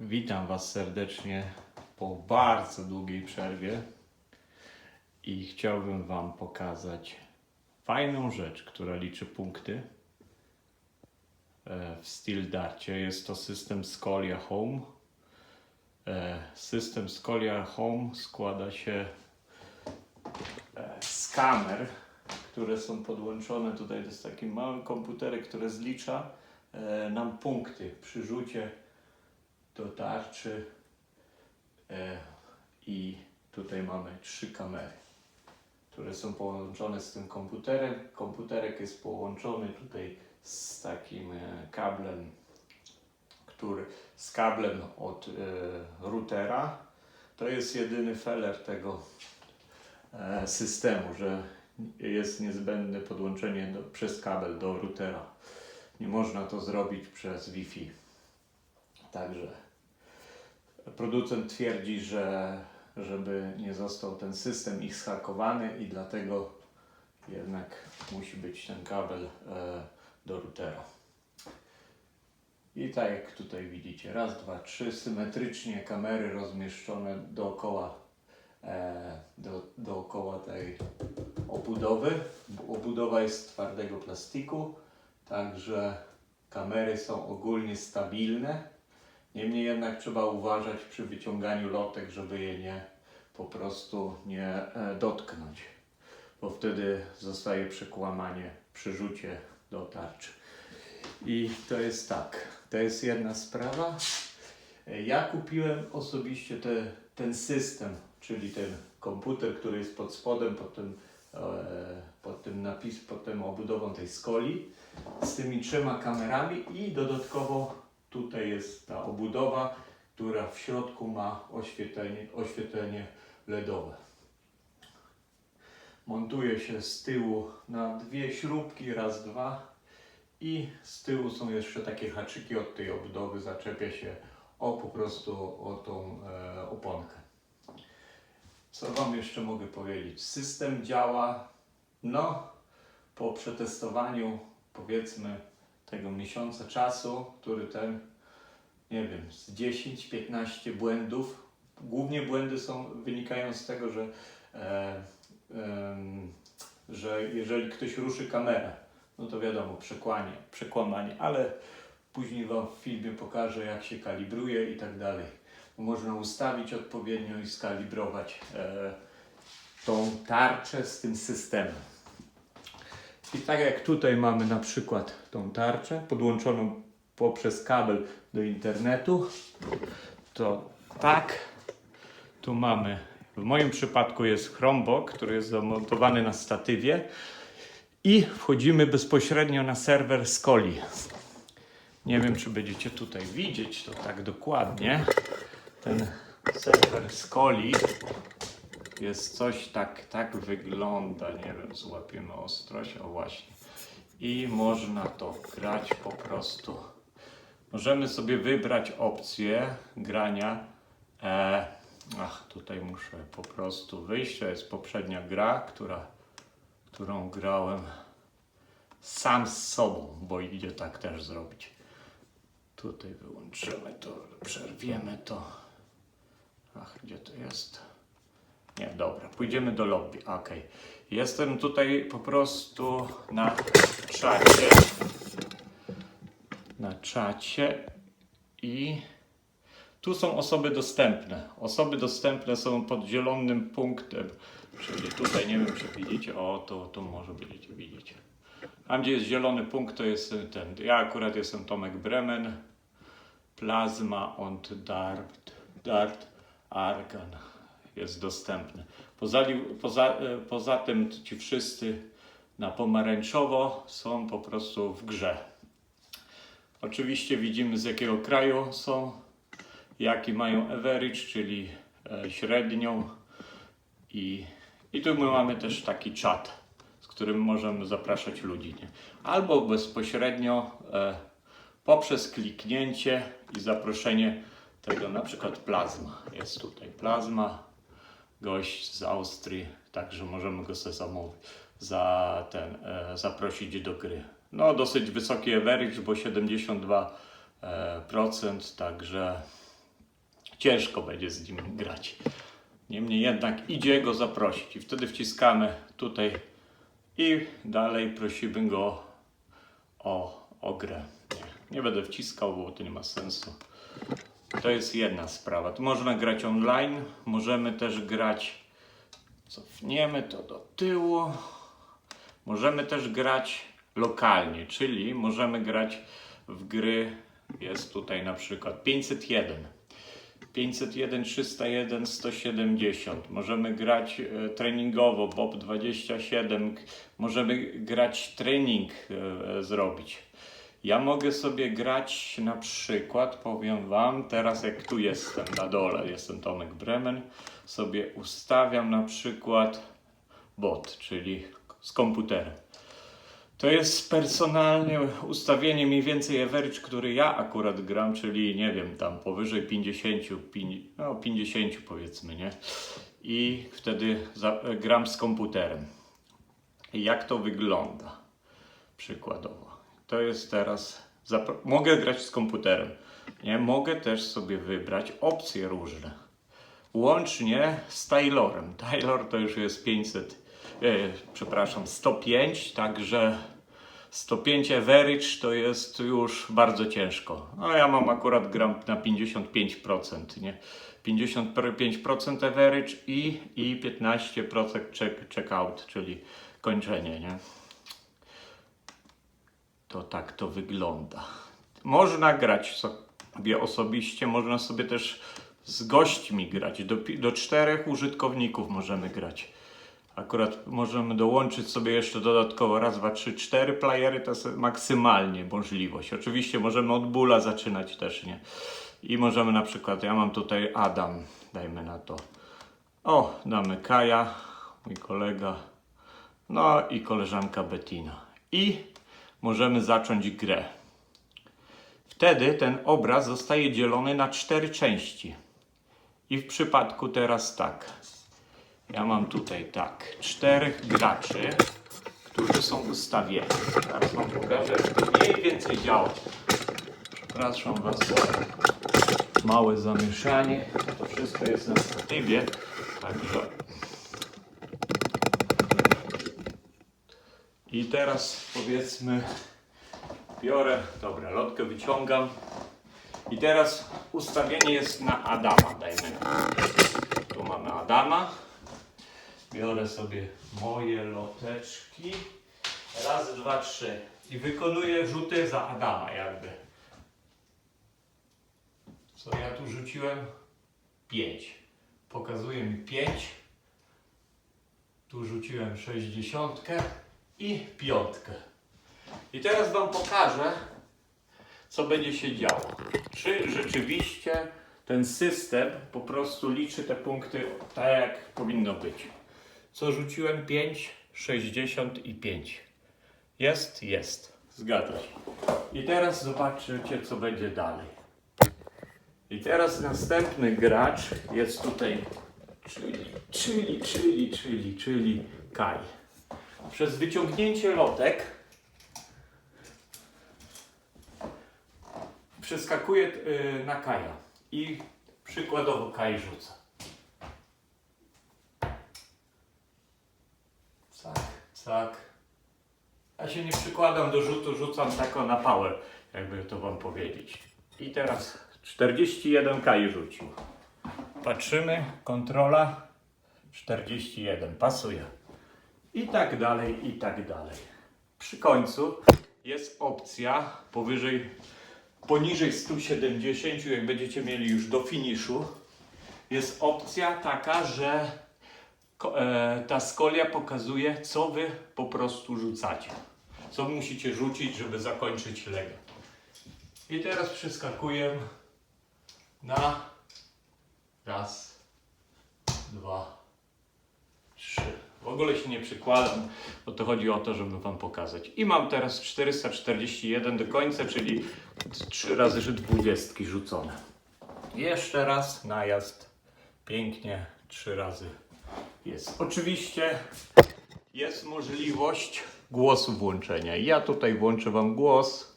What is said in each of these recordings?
Witam Was serdecznie po bardzo długiej przerwie i chciałbym Wam pokazać fajną rzecz, która liczy punkty e, w Steel Darcie. Jest to system Scolia Home. E, System Scolia Home składa się e, z kamer, które są podłączone. Tutaj to jest taki mały komputerek, który zlicza nam punkty przy rzucie do tarczy e, i tutaj mamy trzy kamery, które są połączone z tym komputerem. Komputerek jest połączony tutaj z takim e, kablem, który z kablem od e, routera. To jest jedyny feller tego systemu, że jest niezbędne podłączenie do, przez kabel do routera. Nie można to zrobić przez Wi-Fi. Także producent twierdzi, że żeby nie został ten system ich zhakowany i dlatego jednak musi być ten kabel e, do routera. I tak jak tutaj widzicie, raz, dwa, trzy, symetrycznie kamery rozmieszczone dookoła, e, do, dookoła tej obudowy. Obudowa jest z twardego plastiku, także kamery są ogólnie stabilne. Niemniej jednak trzeba uważać przy wyciąganiu lotek, żeby je nie po prostu nie e, dotknąć, bo wtedy zostaje przekłamanie przy rzucie do tarczy. I to jest tak, to jest jedna sprawa. E, Ja kupiłem osobiście te, ten system, czyli ten komputer, który jest pod spodem, pod tym, e, pod tym napis, pod tym obudową tej skoli, z tymi trzema kamerami i dodatkowo tutaj jest ta obudowa, która w środku ma oświetlenie, oświetlenie LEDowe. Montuje się z tyłu na dwie śrubki, raz, dwa i z tyłu są jeszcze takie haczyki od tej obudowy, zaczepia się o po prostu o tą e, oponkę. Co Wam jeszcze mogę powiedzieć? System działa, no, po przetestowaniu powiedzmy tego miesiąca czasu, który ten, nie wiem, z 10-15 błędów, głównie błędy są, wynikają z tego, że, e, em, że jeżeli ktoś ruszy kamerę, no to wiadomo, przekłanie, przekłamanie, ale później Wam w filmie pokażę, jak się kalibruje i tak dalej. Można ustawić odpowiednio i skalibrować e, tą tarczę z tym systemem. I tak jak tutaj mamy na przykład tą tarczę podłączoną poprzez kabel do internetu, to tak, tu mamy, w moim przypadku jest Chromebook, który jest zamontowany na statywie i wchodzimy bezpośrednio na serwer Skoli. Nie wiem, czy będziecie tutaj widzieć to tak dokładnie. Ten serwer Skoli jest coś tak, tak wygląda, nie wiem, złapiemy ostrość, o właśnie. I można to grać po prostu. Możemy sobie wybrać opcję grania. E, ach, tutaj muszę po prostu wyjść. To jest poprzednia gra, która, którą grałem sam z sobą, bo idzie tak też zrobić. Tutaj wyłączymy to, przerwiemy to. Ach, gdzie to jest? Nie, dobra, pójdziemy do lobby. Ok. Jestem tutaj po prostu na czacie. Na czacie i tu są osoby dostępne. Osoby dostępne są pod zielonym punktem. Czyli tutaj nie wiem, czy widzicie. O, to, to może będziecie widzieć. Tam, gdzie jest zielony punkt, to jest ten. Ja akurat jestem Tomek Bremen. Plasma und Dart, Dart Argan jest dostępny. Poza, poza, e, poza tym ci wszyscy na pomarańczowo są po prostu w grze. Oczywiście widzimy z jakiego kraju są, jaki mają average, czyli e, średnią i, i tu my mamy też taki czat, z którym możemy zapraszać ludzi. Nie? Albo bezpośrednio e, poprzez kliknięcie i zaproszenie tego na przykład plazma. Jest tutaj plazma, gość z Austrii, także możemy go sobie zamówić, za ten, e, zaprosić do gry. No dosyć wysoki average, bo 72%, e, procent, także ciężko będzie z nim grać. Niemniej jednak idzie go zaprosić i wtedy wciskamy tutaj i dalej prosimy go o, o grę. Nie, nie będę wciskał, bo to nie ma sensu. To jest jedna sprawa. Tu można grać online, możemy też grać, cofniemy to do tyłu, możemy też grać lokalnie, czyli możemy grać w gry, jest tutaj na przykład 501. 501, 301, 170. Możemy grać e, treningowo, Bob 27. K- Możemy grać trening e, zrobić. Ja mogę sobie grać na przykład, powiem Wam, teraz jak tu jestem na dole, jestem Tomek Bremen, sobie ustawiam na przykład bot, czyli z komputerem. To jest personalnie ustawienie mniej więcej average, który ja akurat gram, czyli nie wiem, tam powyżej 50, pięć- no 50 powiedzmy, nie? I wtedy gram z komputerem. Jak to wygląda? Przykładowo. To jest teraz. Mogę grać z komputerem. Nie? Mogę też sobie wybrać opcje różne. Łącznie z Taylorem. Taylor to już jest 500, e, przepraszam, 105, także 105 average to jest już bardzo ciężko. No ja mam akurat gram na 55%, nie? 55% average i, i 15% check, check out, czyli kończenie, nie? To tak to wygląda. Można grać sobie osobiście, można sobie też z gośćmi grać. Do, do czterech użytkowników możemy grać. Akurat możemy dołączyć sobie jeszcze dodatkowo raz, dwa, trzy, cztery playery, to jest maksymalnie możliwość. Oczywiście możemy od bóla zaczynać też, nie? I możemy na przykład, ja mam tutaj Adam, dajmy na to. O, damy Kaja, mój kolega, no i koleżanka Bettina. I możemy zacząć grę. Wtedy ten obraz zostaje dzielony na cztery części. I w przypadku teraz tak. Ja mam tutaj tak, czterech graczy, którzy są ustawieni. Teraz wam pokażę, jak to mniej więcej działa. Przepraszam was małe zamieszanie. To wszystko jest na statywie, także... I teraz powiedzmy, biorę, dobra, lotkę wyciągam. I teraz ustawienie jest na Adama, dajmy. Tu mamy Adama. Biorę sobie moje loteczki. Raz, dwa, trzy. I wykonuję rzuty za Adama jakby. Co ja tu rzuciłem? Pięć. Pokazuje mi pięć. Tu rzuciłem sześćdziesiątkę i piątkę. I teraz Wam pokażę, co będzie się działo. Czy rzeczywiście ten system po prostu liczy te punkty tak, jak powinno być. Co rzuciłem? 5, 65. Jest? Jest. Zgadza się. I teraz zobaczycie, co będzie dalej. I teraz następny gracz jest tutaj, czyli, czyli, czyli, czyli, czyli Kai. Przez wyciągnięcie lotek przeskakuje y, na Kaja i przykładowo Kaj rzuca. Cak, cak. Ja się nie przykładam do rzutu, rzucam tako na power, jakby to wam powiedzieć. I teraz 41 Kaj rzucił. Patrzymy, kontrola 41, pasuje. I tak dalej, i tak dalej. Przy końcu jest opcja powyżej poniżej 170, jak będziecie mieli już do finiszu, jest opcja taka, że e, ta skolia pokazuje, co wy po prostu rzucacie. Co musicie rzucić, żeby zakończyć legę. I teraz przeskakuję na raz, dwa, trzy. W ogóle się nie przykładam, bo to chodzi o to, żeby Wam pokazać. I mam teraz 441 do końca, czyli 3 razy że 20 rzucone. Jeszcze raz najazd. Pięknie, 3 razy jest. Oczywiście jest możliwość głosu włączenia. Ja tutaj włączę Wam głos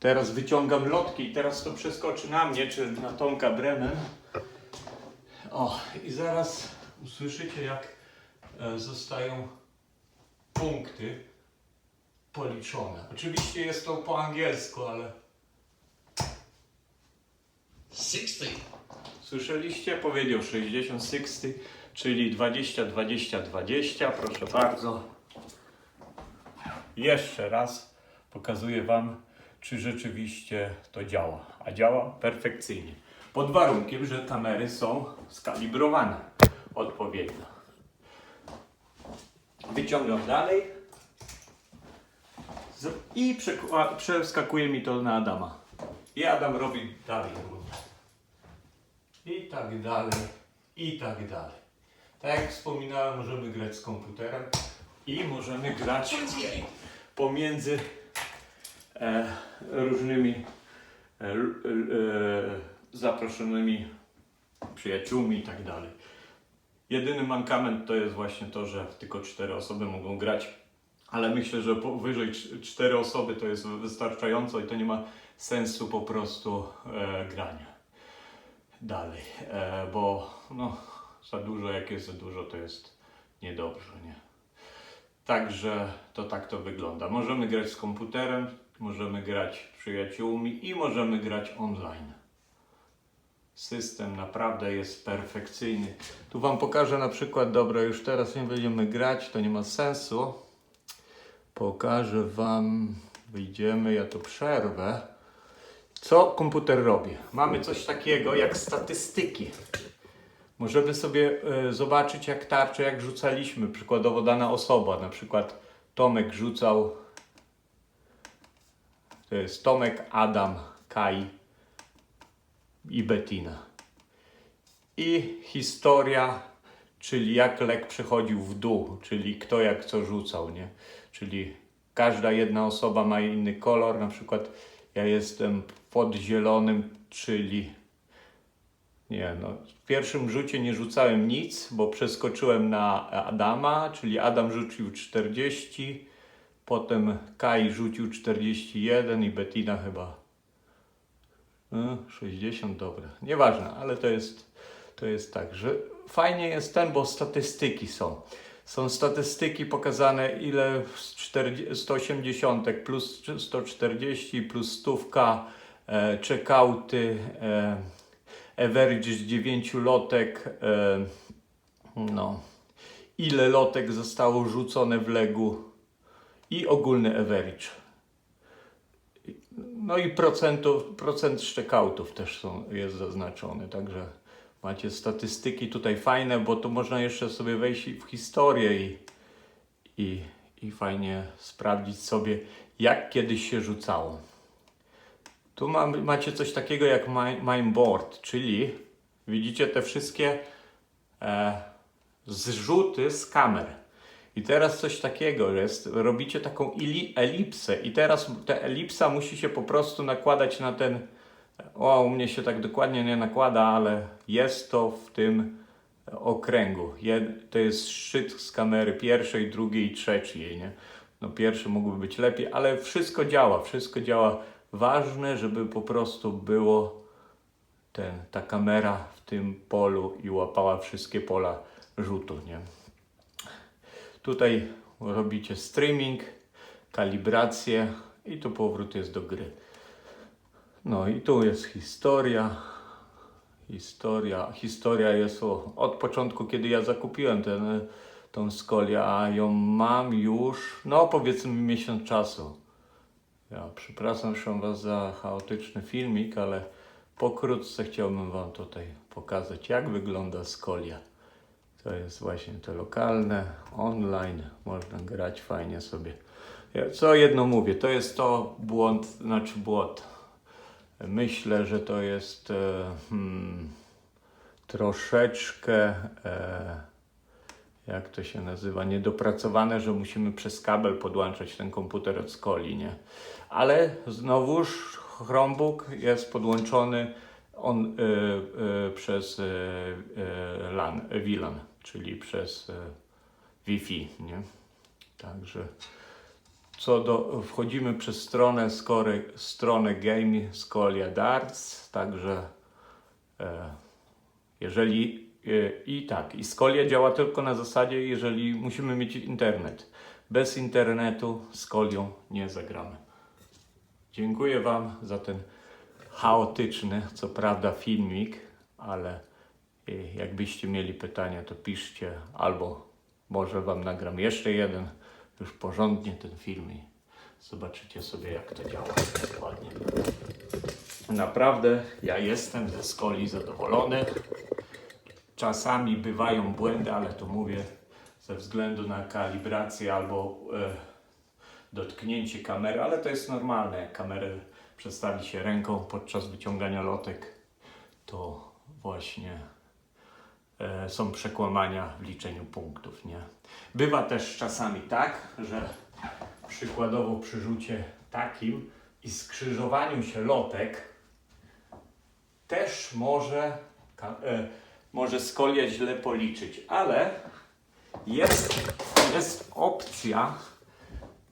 Teraz wyciągam lotki i teraz to przeskoczy na mnie, czy na Tomka Bremen. O, i zaraz usłyszycie, jak zostają punkty policzone. Oczywiście jest to po angielsku, ale 60. słyszeliście? Powiedział 60, 60, czyli 20, 20, 20. Proszę bardzo. Jeszcze raz pokazuję Wam, czy rzeczywiście to działa. A działa perfekcyjnie. Pod warunkiem, że kamery są skalibrowane odpowiednio. Wyciągam dalej. I przeskakuje mi to na Adama. I Adam robi dalej. I tak dalej, i tak dalej. Tak jak wspominałem, możemy grać z komputerem i możemy grać 28. pomiędzy e, różnymi e, l- e, zaproszonymi przyjaciółmi i tak dalej. Jedyny mankament to jest właśnie to, że tylko cztery osoby mogą grać, ale myślę, że powyżej cz- cztery osoby to jest wystarczająco i to nie ma sensu po prostu e, grania dalej, e, bo no, za dużo, jak jest za dużo, to jest niedobrze, nie? Także to tak to wygląda. Możemy grać z komputerem, możemy grać z przyjaciółmi i możemy grać online. System naprawdę jest perfekcyjny. Tu Wam pokażę na przykład, dobra, już teraz nie będziemy grać, to nie ma sensu. Pokażę Wam, wyjdziemy, ja to przerwę. Co komputer robi? Mamy coś takiego jak statystyki. Możemy sobie e, zobaczyć jak tarcze, jak rzucaliśmy. Przykładowo dana osoba, na przykład Tomek rzucał. To jest Tomek, Adam, Kai i Bettina. I historia, czyli jak lek przechodził w dół, czyli kto jak co rzucał, nie? Czyli każda jedna osoba ma inny kolor, na przykład ja jestem pod zielonym, czyli nie, no w pierwszym rzucie nie rzucałem nic, bo przeskoczyłem na Adama, czyli Adam rzucił 40, potem Kai rzucił 41 i Bettina chyba 60, dobra. Nieważne, ale to jest, to jest tak, że fajnie jest ten, bo statystyki są. Są statystyki pokazane, ile z 40, 180 plus 140 plus stówka, e, checkouty, e, average z 9 lotek, e, no, ile lotek zostało rzucone w legu i ogólny average. No i procentów, procent szczekautów też są, jest zaznaczony, także macie statystyki tutaj fajne, bo tu można jeszcze sobie wejść w historię i, i, i fajnie sprawdzić sobie, jak kiedyś się rzucało. Tu mam, macie coś takiego jak mi- mime board, czyli widzicie te wszystkie e, zrzuty z kamer. I teraz coś takiego jest, robicie taką elipsę i teraz ta elipsa musi się po prostu nakładać na ten, o u mnie się tak dokładnie nie nakłada, ale jest to w tym okręgu. To jest szczyt z kamery pierwszej, drugiej trzeciej, nie? No pierwszy mógłby być lepiej, ale wszystko działa, wszystko działa. Ważne, żeby po prostu było ten, ta kamera w tym polu i łapała wszystkie pola rzutu, nie? Tutaj robicie streaming, kalibrację i tu powrót jest do gry. No i tu jest historia. Historia, historia jest o, od początku, kiedy ja zakupiłem ten, tą skolię, a ją mam już, no powiedzmy miesiąc czasu. Ja przepraszam się Was za chaotyczny filmik, ale pokrótce chciałbym Wam tutaj pokazać, jak wygląda skolia. To jest właśnie te lokalne, online, można grać fajnie sobie. Co jedno mówię, to jest to błąd, znaczy błąd. Myślę, że to jest e, hmm, troszeczkę, e, jak to się nazywa, niedopracowane, że musimy przez kabel podłączać ten komputer od skoli, nie? Ale znowuż Chromebook jest podłączony on, y, y, przez y, y, LAN, VLAN, czyli przez y, Wi-Fi, nie? Także co do, wchodzimy przez stronę, skory, stronę Game Scolia Darts, także e, jeżeli e, i tak, i Scolia działa tylko na zasadzie, jeżeli musimy mieć internet. Bez internetu Scolią nie zagramy. Dziękuję Wam za ten chaotyczny, co prawda, filmik, ale jakbyście mieli pytania, to piszcie, albo może Wam nagram jeszcze jeden, już porządnie ten film i zobaczycie sobie, jak to działa dokładnie. Naprawdę, ja jestem ze skoli zadowolony. Czasami bywają błędy, ale to mówię ze względu na kalibrację albo e, dotknięcie kamery, ale to jest normalne. Jak kamerę przestawi się ręką podczas wyciągania lotek, to właśnie są przekłamania w liczeniu punktów. Nie? Bywa też czasami tak, że przykładowo przy rzucie takim i skrzyżowaniu się lotek też może, e, może skolia źle policzyć, ale jest, jest opcja,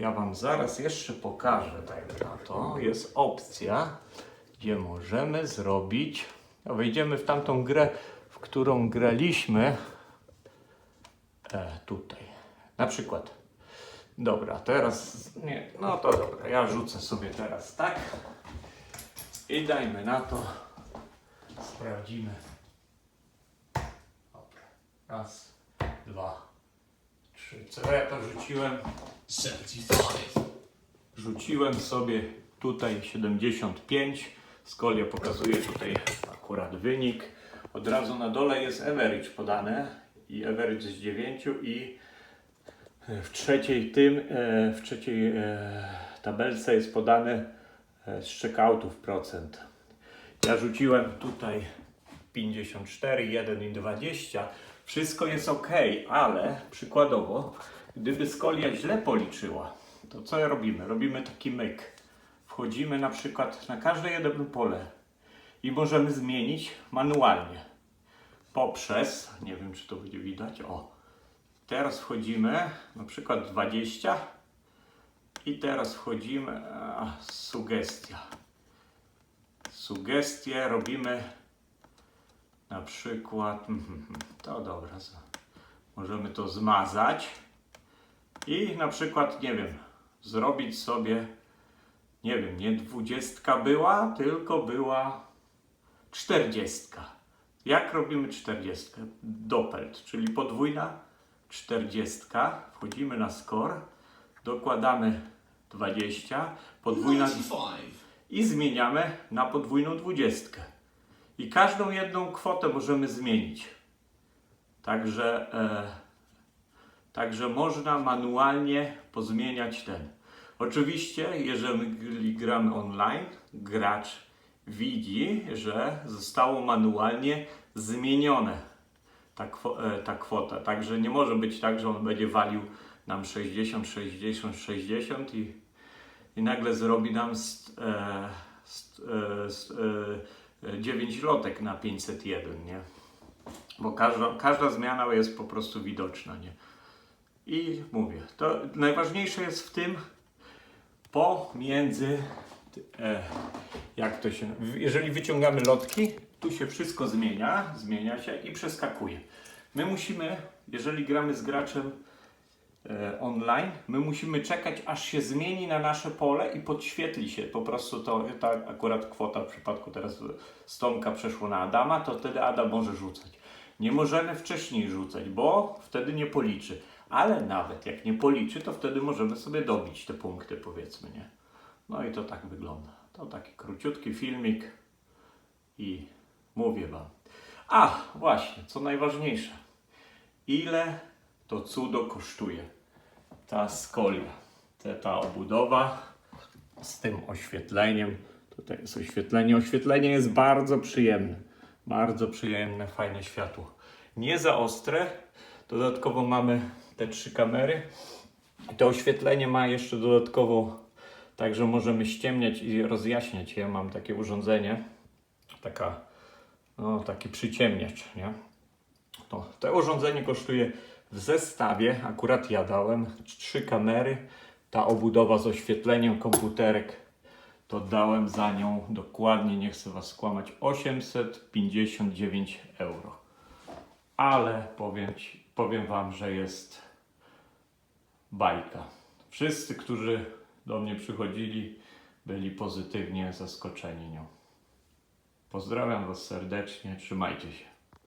ja Wam zaraz jeszcze pokażę tak na to. Jest opcja, gdzie możemy zrobić. Wejdziemy w tamtą grę, w którą graliśmy. E, tutaj. Na przykład. Dobra, teraz. Nie, no to dobra. Ja rzucę sobie teraz tak. I dajmy na to. Sprawdzimy. Dobra. Raz, dwa, trzy. Co ja to rzuciłem? 75. Rzuciłem sobie tutaj 75. Skolia pokazuje tutaj akurat wynik. Od razu na dole jest average podane i average z 9 i w trzeciej tym, e, w trzeciej e, tabelce jest podane z checkoutów procent. Ja rzuciłem tutaj 54, 1 i 20. Wszystko jest ok, ale przykładowo, gdyby skolia źle policzyła, to co robimy? Robimy taki myk. Wchodzimy na przykład na każde jedno pole i możemy zmienić manualnie. Poprzez, nie wiem czy to będzie widać, o, teraz wchodzimy na przykład 20 i teraz wchodzimy, a, sugestia. Sugestie robimy na przykład, mhm, to dobra, możemy to zmazać. I na przykład, nie wiem, zrobić sobie, nie wiem, nie dwudziestka była, tylko była czterdziestka. Jak robimy czterdziestkę? Doppelt, czyli podwójna czterdziestka. Wchodzimy na score, dokładamy 20, podwójna 95. i zmieniamy na podwójną dwudziestkę. I każdą jedną kwotę możemy zmienić. Także, e, także można manualnie pozmieniać ten. Oczywiście, jeżeli gramy online, gracz widzi, że zostało manualnie zmienione ta, e, ta kwota. Także nie może być tak, że on będzie walił nam 60, 60, 60 i, i nagle zrobi nam st, e, st, e, st, e, 9 lotek na 501, nie? Bo każda, każda zmiana jest po prostu widoczna, nie? I mówię, to najważniejsze jest w tym pomiędzy, jak to się, jeżeli wyciągamy lotki, tu się wszystko zmienia, zmienia się i przeskakuje. My musimy, jeżeli gramy z graczem e, online, my musimy czekać, aż się zmieni na nasze pole i podświetli się po prostu to, ta akurat kwota w przypadku teraz Stomka przeszło na Adama, to wtedy Adam może rzucać. Nie możemy wcześniej rzucać, bo wtedy nie policzy. Ale nawet jak nie policzy, to wtedy możemy sobie dobić te punkty, powiedzmy, nie? No i to tak wygląda. To taki króciutki filmik i mówię Wam. A, właśnie, co najważniejsze. Ile to cudo kosztuje? Ta skolia, ta, ta obudowa z tym oświetleniem. Tutaj jest oświetlenie. Oświetlenie jest bardzo przyjemne. Bardzo przyjemne, fajne światło. Nie za ostre. Dodatkowo mamy te trzy kamery. To oświetlenie ma jeszcze dodatkowo, także możemy ściemniać i rozjaśniać. Ja mam takie urządzenie, taka, no, taki przyciemniacz, nie? To, to urządzenie kosztuje w zestawie, akurat ja dałem, trzy kamery, ta obudowa z oświetleniem komputerek, to dałem za nią dokładnie, nie chcę Was skłamać, 859 euro. Ale powiem, ci, powiem Wam, że jest bajka. Wszyscy, którzy do mnie przychodzili, byli pozytywnie zaskoczeni nią. Pozdrawiam Was serdecznie, trzymajcie się.